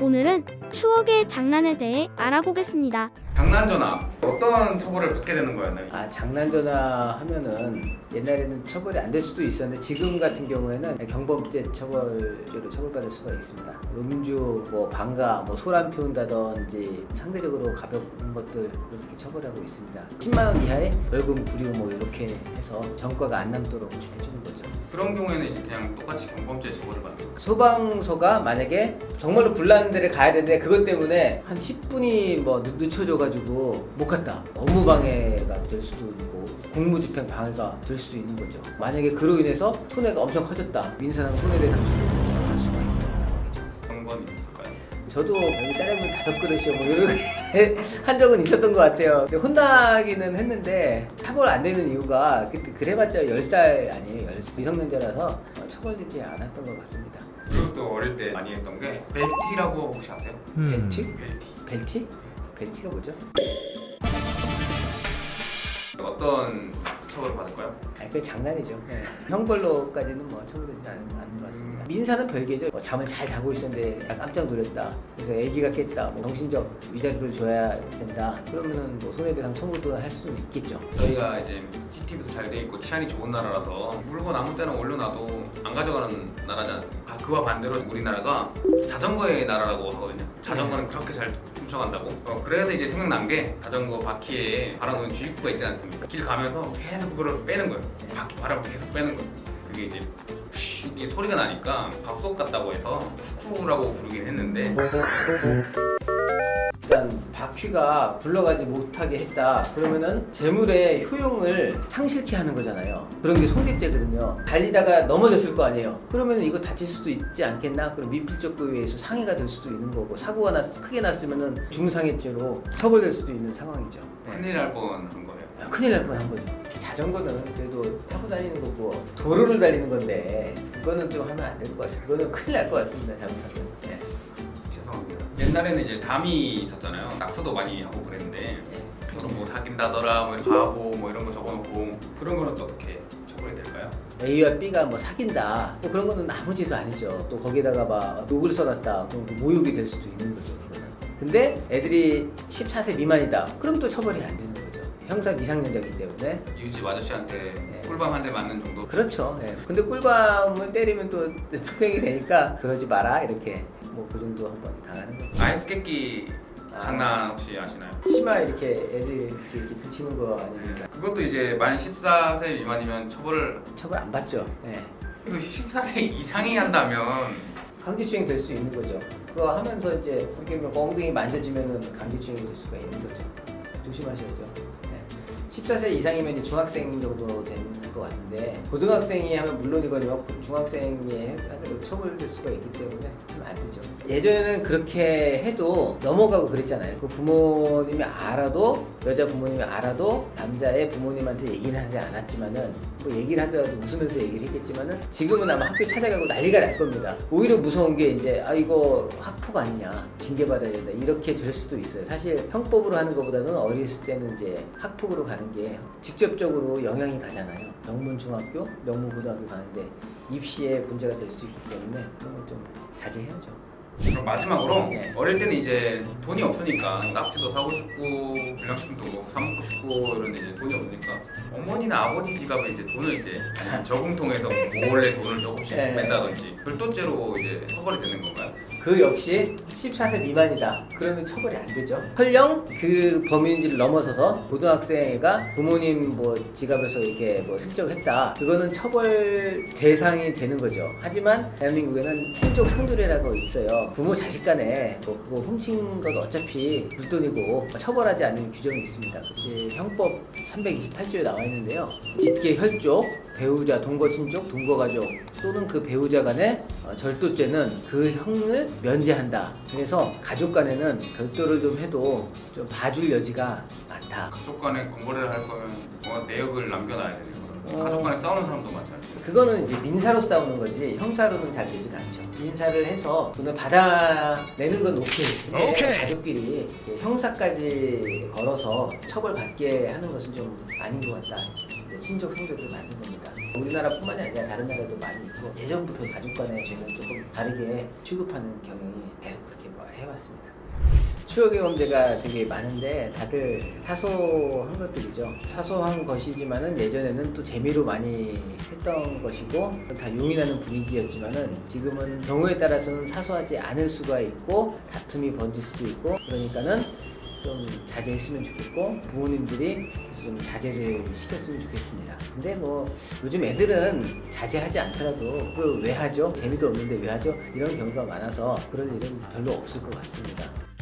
오늘은 추억의 장난에 대해 알아보겠습니다. 장난 전화 어떤 처벌을 받게 되는 거였나요? 아 장난 전화 하면은 옛날에는 처벌이 안 될 수도 있었는데 지금 같은 경우에는 경범죄 처벌죄로 처벌받을 수가 있습니다. 음주, 뭐 방가, 뭐 소란 피운다든지 상대적으로 가벼운 것들 이렇게 처벌하고 있습니다. 10만 원 이하의 벌금 구류 뭐 이렇게 해서 전과가 안 남도록 해주는 거죠. 그런 경우에는 이제 그냥 똑같이 경범죄 처벌을 받는 거예요. 소방서가 만약에 정말로 불나는 데를 가야 되는데 그것 때문에 한 10분이 뭐 늦- 늦춰져가지고 못 갔다. 업무 방해가 될 수도 있고 공무집행 방해가 될 수도 있는 거죠. 만약에 그로 인해서 손해가 엄청 커졌다. 민사상 손해배상 처벌을 할 수가 있는 상황이죠. 그런 건 있었을까요? 저도 여기 짜장면 다섯 그릇이요. 뭐 이렇게 한 적은 있었던 것 같아요. 근데 혼나기는 했는데 처벌 안 되는 이유가 그때 그래봤자 10살 아니에요. 10살. 미성년자라서 어, 처벌되지 않았던 것 같습니다 그리고 또 어릴 때 많이 했던 게 벨티라고 혹시 아세요? 벨트? 벨티 벨티? 벨티가 뭐죠? 어떤 처벌을 받을까요? 아니 그 장난이죠. 형벌로까지는 뭐 처벌되지 않은, 않은 것 같습니다. 민사는 별개죠. 뭐 잠을 잘 자고 있었는데 나 깜짝 놀랐다. 그래서 아기가 깼다. 뭐 정신적 위자료를 줘야 된다. 그러면은 뭐 손해배상 청구도 할 수는 있겠죠. 저희가 이제 CCTV도 잘 돼 있고 치안이 좋은 나라라서 물건 아무 때나 올려놔도 안 가져가는 나라지 않습니까? 아, 그와 반대로 우리나라가 자전거의 나라라고 하거든요. 자전거는 그렇게 잘 훔쳐간다고. 어, 그래서 이제 생각난 게 자전거 바퀴에 달아놓은 주입구가 있지 않습니까? 길 가면서 계속 그거를 빼는 거예요. 바퀴 바람을 계속 빼는 거예요. 그게 이제 푸쉬 이게 소리가 나니까 밥솥 같다고 해서 축구라고 부르긴 했는데 일단 바퀴가 굴러가지 못하게 했다. 그러면은 재물의 효용을 상실케 하는 거잖아요. 그런 게 손괴죄거든요. 달리다가 넘어졌을 거 아니에요. 그러면 이거 다칠 수도 있지 않겠나? 그럼 미필적거에 의해서 상해가 될 수도 있는 거고 사고가 났 크게 났으면은 중상해죄로 처벌될 수도 있는 상황이죠. 네. 큰일 날 뻔한 거예요. 야, 큰일 날 뻔한 거죠. 자전거는 그래도 타고 다니는 거고 도로를 달리는 건데 그거는 좀 하면 안 될 것 같아요. 그거는 큰일 날 것 같습니다. 잘못하면. 네. 옛날에는 이제 담이 있었잖아요. 낙서도 많이 하고 그랬는데 서로 뭐 사귄다더라, 뭐 바보 뭐 이런 거 적어놓고 그런 거는 또 어떻게 처벌이 될까요? A와 B가 뭐 사귄다. 또 그런 거는 아무 죄도 아니죠. 또 거기다가 막 욕을 써놨다. 그럼 또 모욕이 될 수도 있는 거죠. 그거는. 근데 애들이 14세 미만이다. 그럼 또 처벌이 안 되는 거죠. 형사 미성년자이기 때문에. 유지 아저씨한테 네. 꿀밤 한 대 맞는 정도. 그렇죠. 예. 근데 꿀밤을 때리면 또 폭행이 되니까 그러지 마라. 이렇게 뭐 그 정도 한 번 당하는 거죠. 아이스 깨끼 아. 장난 혹시 아시나요? 치마 이렇게 애들 이렇게, 이렇게 붙이는 거 아닙니까? 그것도 이제 만 14세 미만이면 처벌을 처벌 안 받죠. 예. 이거 14세 이상이 한다면 강제추행 될 수 있는 거죠. 그거 하면서 이제 그렇게 뭐 엉덩이 만져지면은 강제추행이 될 수가 있는 거죠. 조심하셔야죠. 네. 14세 이상이면 이제 중학생 정도 되는 것 같은데 고등학생이 하면 물론 이거니와 중학생이 하더라도 처벌될 수가 있기 때문에 하면 안 되죠. 예전에는 그렇게 해도 넘어가고 그랬잖아요. 그 부모님이 알아도 여자 부모님이 알아도 남자의 부모님한테 얘기는 하지 않았지만은 뭐 얘기를 하더라도 웃으면서 얘기를 했겠지만은 지금은 아마 학교 찾아가고 난리가 날 겁니다. 오히려 무서운 게 이제 아 이거 학 폭 아니냐 징계받아야 된다 이렇게 될 수도 있어요. 사실 형법으로 하는 것보다는 어렸을 때는 이제 학폭으로 가는 게 직접적으로 영향이 가잖아요. 명문 중학교, 명문 고등학교 가는데 입시에 문제가 될 수 있기 때문에 그런 건 좀 자제해야죠. 그럼 마지막으로 네. 어릴 때는 이제 돈이 없으니까 낙지도 사고 싶고 불량식품도 사 먹고 싶고 이런데 이제 돈이 없으니까 어머니나 아버지 지갑에 이제 돈을 이제 저금통에서 몰래 돈을 조금씩 네. 뺀다든지 별도죄로 이제 처벌이 되는 건가요? 그 역시 14세 미만이다. 그러면 처벌이 안 되죠. 설령 그 범인지를 넘어서서 고등학생애가 부모님 뭐 지갑에서 이렇게 뭐 슬쩍했다. 그거는 처벌 대상이 되는 거죠. 하지만 대한민국에는 친족 상두례라고 있어요. 부모 자식 간에 뭐 그거 훔친 건 어차피 물돈이고 처벌하지 않는 규정이 있습니다. 그게 형법 328조에 나와 있는데요. 직계 혈족, 배우자, 동거 친족, 동거 가족 또는 그 배우자 간의 어, 절도죄는 그 형을 면제한다. 그래서 가족 간에는 절도를 좀 해도 좀 봐줄 여지가 많다. 가족 간에 공거를 할 거면 뭔가 내역을 남겨놔야 되는 거예요. 어. 가족 간에 싸우는 사람도 많잖아요. 그거는 이제 민사로 싸우는 거지 형사로는 잘 되지가 않죠. 민사를 해서 돈을 받아내는 건 오케이. 근데 가족끼리 형사까지 걸어서 처벌받게 하는 것은 좀 아닌 것 같다. 친족 상대를 맞는 겁니다. 우리나라뿐만이 아니라 다른 나라도 많이 있고 예전부터 가족 간의 죄는 조금 다르게 취급하는 경향이 계속 그렇게 뭐 해봤습니다. 추억의 범죄가 되게 많은데 다들 사소한 것들이죠. 사소한 것이지만은 예전에는 또 재미로 많이 했던 것이고 다 용인하는 분위기였지만은 지금은 경우에 따라서는 사소하지 않을 수가 있고 다툼이 번질 수도 있고 그러니까는 좀 자제했으면 좋겠고 부모님들이 좀 자제를 시켰으면 좋겠습니다. 근데 뭐 요즘 애들은 자제하지 않더라도 그걸 왜 하죠? 재미도 없는데 왜 하죠? 이런 경우가 많아서 그런 일은 별로 없을 것 같습니다.